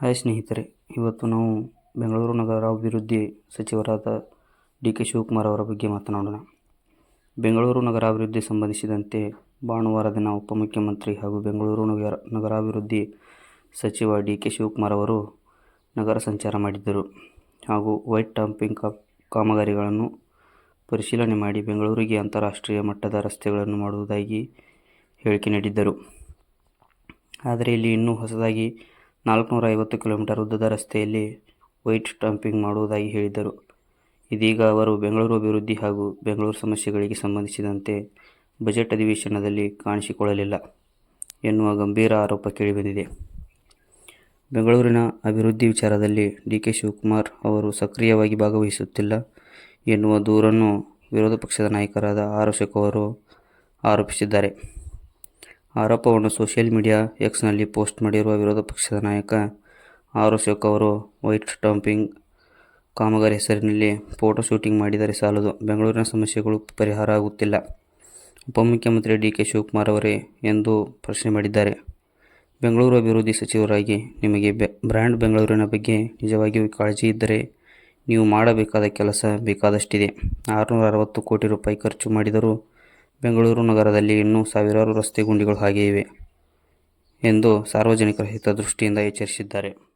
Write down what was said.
Hi ಸ್ನೇಹಿತರೆ, ಇವತ್ತು ನಾವು ಬೆಂಗಳೂರು ನಗರ ಅಭಿವೃದ್ಧಿ ಸಚಿವರಾದ ಡಿ ಕೆ ಶಿವಕುಮಾರ್ ಅವರ ಬಗ್ಗೆ ಮಾತನಾಡೋಣ. ಬೆಂಗಳೂರು ನಗರಾಭಿವೃದ್ಧಿ ಸಂಬಂಧಿಸಿದಂತೆ ಭಾನುವಾರ ದಿನ ಉಪಮುಖ್ಯಮಂತ್ರಿ ಹಾಗೂ ಬೆಂಗಳೂರು ನಗರ, ನಗರಾಭಿವೃದ್ಧಿ ಸಚಿವ ಡಿ ಕೆ ಶಿವಕುಮಾರ್ ಅವರು ನಗರ ಸಂಚಾರ ಮಾಡಿದ್ದರು ಹಾಗೂ ವೈಟ್ ಟಾಂಪಿಂಗ್ ಕಾಮಗಾರಿಗಳನ್ನು ಪರಿಶೀಲನೆ ಮಾಡಿ ಬೆಂಗಳೂರಿಗೆ ಅಂತಾರಾಷ್ಟ್ರೀಯ ಮಟ್ಟದ ರಸ್ತೆಗಳನ್ನು ಮಾಡುವುದಾಗಿ ಹೇಳಿಕೆ ನೀಡಿದ್ದರು. ಆದರೆ ಇಲ್ಲಿ ಇನ್ನೂ ಹೊಸದಾಗಿ ನಾಲ್ಕುನೂರ ಐವತ್ತು ಕಿಲೋಮೀಟರ್ ಉದ್ದದ ರಸ್ತೆಯಲ್ಲಿ ವೈಟ್ ಸ್ಟಾಂಪಿಂಗ್ ಮಾಡುವುದಾಗಿ ಹೇಳಿದ್ದರು. ಇದೀಗ ಅವರು ಬೆಂಗಳೂರು ಅಭಿವೃದ್ಧಿ ಹಾಗೂ ಬೆಂಗಳೂರು ಸಮಸ್ಯೆಗಳಿಗೆ ಸಂಬಂಧಿಸಿದಂತೆ ಬಜೆಟ್ ಅಧಿವೇಶನದಲ್ಲಿ ಕಾಣಿಸಿಕೊಳ್ಳಲಿಲ್ಲ ಎನ್ನುವ ಗಂಭೀರ ಆರೋಪ ಕೇಳಿಬಂದಿದೆ. ಬೆಂಗಳೂರಿನ ಅಭಿವೃದ್ಧಿ ವಿಚಾರದಲ್ಲಿ ಡಿ ಕೆ ಶಿವಕುಮಾರ್ ಅವರು ಸಕ್ರಿಯವಾಗಿ ಭಾಗವಹಿಸುತ್ತಿಲ್ಲ ಎನ್ನುವ ದೂರನ್ನು ವಿರೋಧ ಪಕ್ಷದ ನಾಯಕರಾದ ಆರ್ ಅಶೋಕ್ ಅವರು ಆರೋಪಿಸಿದ್ದಾರೆ. ಆರೋಪವನ್ನು ಸೋಷಿಯಲ್ ಮೀಡಿಯಾ ಎಕ್ಸ್ನಲ್ಲಿ ಪೋಸ್ಟ್ ಮಾಡಿರುವ ವಿರೋಧ ಪಕ್ಷದ ನಾಯಕ ಆರ್ ಅಶೋಕ್ ಅವರು ವೈಟ್ ಸ್ಟಾಂಪಿಂಗ್ ಕಾಮಗಾರಿ ಹೆಸರಿನಲ್ಲಿ ಫೋಟೋ ಶೂಟಿಂಗ್ ಮಾಡಿದರೆ ಸಾಲದು. ಬೆಂಗಳೂರಿನ ಸಮಸ್ಯೆಗಳು ಪರಿಹಾರ ಆಗುತ್ತಿಲ್ಲ. ಉಪಮುಖ್ಯಮಂತ್ರಿ ಡಿ ಕೆ ಶಿವಕುಮಾರ್ ಅವರೇ ಎಂದು ಪ್ರಶ್ನೆ ಮಾಡಿದ್ದಾರೆ. ಬೆಂಗಳೂರು ಅಭಿವೃದ್ಧಿ ಸಚಿವರಾಗಿ ನಿಮಗೆ ಬೆ, ಬ್ರ್ಯಾಂಡ್ ಬೆಂಗಳೂರಿನ ಬಗ್ಗೆ ನಿಜವಾಗಿಯೂ ಕಾಳಜಿ ಇದ್ದರೆ ನೀವು ಮಾಡಬೇಕಾದ ಕೆಲಸ ಬೇಕಾದಷ್ಟಿದೆ. ಆರುನೂರ ಅರವತ್ತು ಕೋಟಿ ರೂಪಾಯಿ ಖರ್ಚು ಮಾಡಿದರೂ ಬೆಂಗಳೂರು ನಗರದಲ್ಲಿ ಇನ್ನೂ ಸಾವಿರಾರು ರಸ್ತೆ ಗುಂಡಿಗಳು ಹಾಗೆಯೇ ಇವೆ ಎಂದು ಸಾರ್ವಜನಿಕರ ಹಿತದೃಷ್ಟಿಯಿಂದ ಎಚ್ಚರಿಸಿದ್ದಾರೆ.